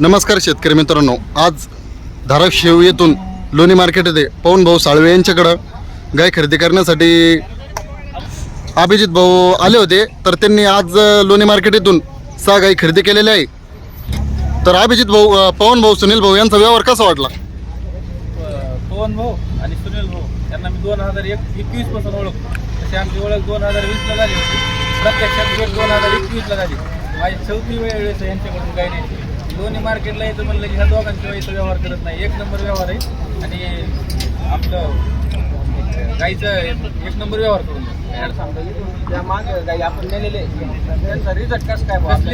नमस्कार शेतकरी मित्रांनो. आज धाराशिव येथून लोणी मार्केट येथे पवनभाऊ साळवे यांच्याकडं गाय खरेदी करण्यासाठी अभिजित भाऊ आले होते. तर त्यांनी आज लोणी मार्केट येथून सहा गाई खरेदी केलेल्या आहे. तर अभिजित भाऊ पवन भाऊ सुनील भाऊ यांचा व्यवहार कसा वाटला? पवन भाऊ आणि सुनील भाऊ यांना मी दोन हजार एक एकवीसपासून ओळखतो. तशी आमची ओळख दोन हजार वीसला झाली होती. प्रत्यक्षात दोन हजार एकवीसला झाली. माझी चौथी वेळ यांच्याकडून काही नाही दोन्ही मार्केटला यायचं म्हणलं की ह्या दोघांशिवाय इथं व्यवहार करत नाही. एक नंबर व्यवहार आहे आणि आपलं गाईचं एक नंबर व्यवहार करून कसली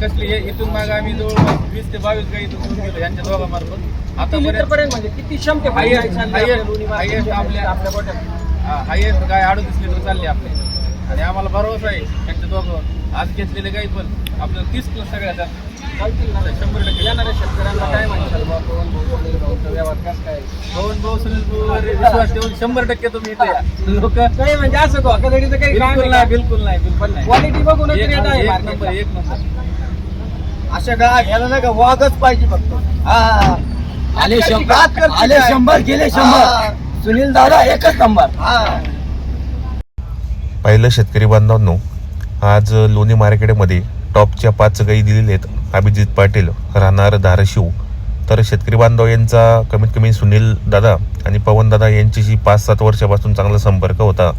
कसली? हे इथून माग आम्ही जवळपास वीस ते बावीस गाई इथून घेऊन गेलो यांच्या दोघांमार्फत. आतापर्यंत म्हणजे? किती क्षमते आपल्या- आपल्या गोट्यात हायेस्ट गाय अडतीस लिटर चालली आपली. आणि आम्हाला भरोसा आहे त्यांच्या दोघं आज घेतलेले गाई पण आपल्याला तीस प्लस सगळ्या शंभर टक्के. येणाऱ्या शेतकऱ्यांना काय म्हणशाल? बुवा पवन भाऊ सुनील भाऊचा व्यवहार कसं काय? पवन भाऊ सुनील भाऊवर विश्वास ठेवून शंभर टक्के तुम्ही इथे या लोक काही म्हणजे असं धोकाधडीचं काही काम बिलकुल नाही बिलकुल नाही बिलकुल नाही. क्वालिटी बघूनच एक नंबर. एक नंबर अशा गाळा घ्यायला नाही का वाघच पाहिजे फक्त. हा. आले शंभर. आले? शंभर गेले. शंभर. सुनील दादा एकच नंबर. हा. पहिलं शेतकरी बांधवांनो आज लोणी मार्केटमध्ये टॉपच्या पाच गाई दिलेल्या आहेत. अभिजित पाटील राहणार धाराशिव. तर शेतकरी बांधव यांचा कमीत कमी सुनील दादा आणि पवन दादा यांच्याशी पाच सात वर्षापासून चांगला संपर्क होता.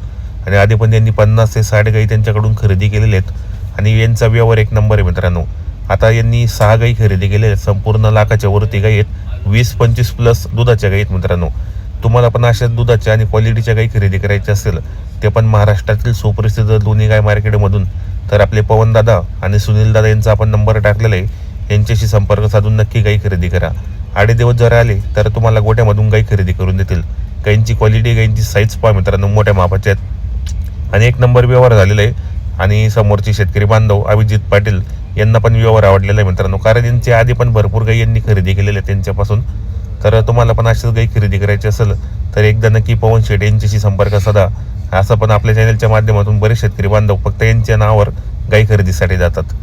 आणि आधी पण त्यांनी पन्नास ते साठ गाई त्यांच्याकडून खरेदी केलेल्या आहेत. आणि यांचा व्यवहार एक नंबर आहे मित्रांनो. आता यांनी सहा गाई खरेदी केलेल्या आहेत. संपूर्ण लाखाच्या वरती गाई आहेत. वीस पंचवीस प्लस दुधाच्या गाई आहेत मित्रांनो. तुम्हाला पण अशा दुधाच्या आणि क्वालिटीच्या गाई खरेदी करायच्या असेल ते पण महाराष्ट्रातील सुप्रसिद्ध दोन्ही गाय मार्केटमधून तर आपले पवनदादा आणि सुनील दादा यांचा आपण नंबर टाकलेला आहे. यांच्याशी संपर्क साधून नक्की गाई खरेदी करा. आडे दिवस जर आले तर तुम्हाला गोट्यामधून गाई खरेदी करून देतील. गाईंची क्वालिटी गाईंची साईज पहा मित्रांनो मोठ्या मापाच्या आहेत. आणि एक नंबर व्यवहार झालेला आहे. आणि समोरचे शेतकरी बांधव अभिजित पाटील यांना पण व्यवहार आवडलेला आहे मित्रांनो. कारण यांच्या आधी पण भरपूर गाई यांनी खरेदी केलेल्या आहेत त्यांच्यापासून. तर तुम्हाला पण अशाच गाई खरेदी करायची असेल तर एकदा नक्की पवन शेट यांच्याशी संपर्क साधा. असं पण आपल्या चॅनलच्या माध्यमातून बरेच शेतकरी बांधव फक्त यांच्या नावावर गाई खरेदीसाठी जातात.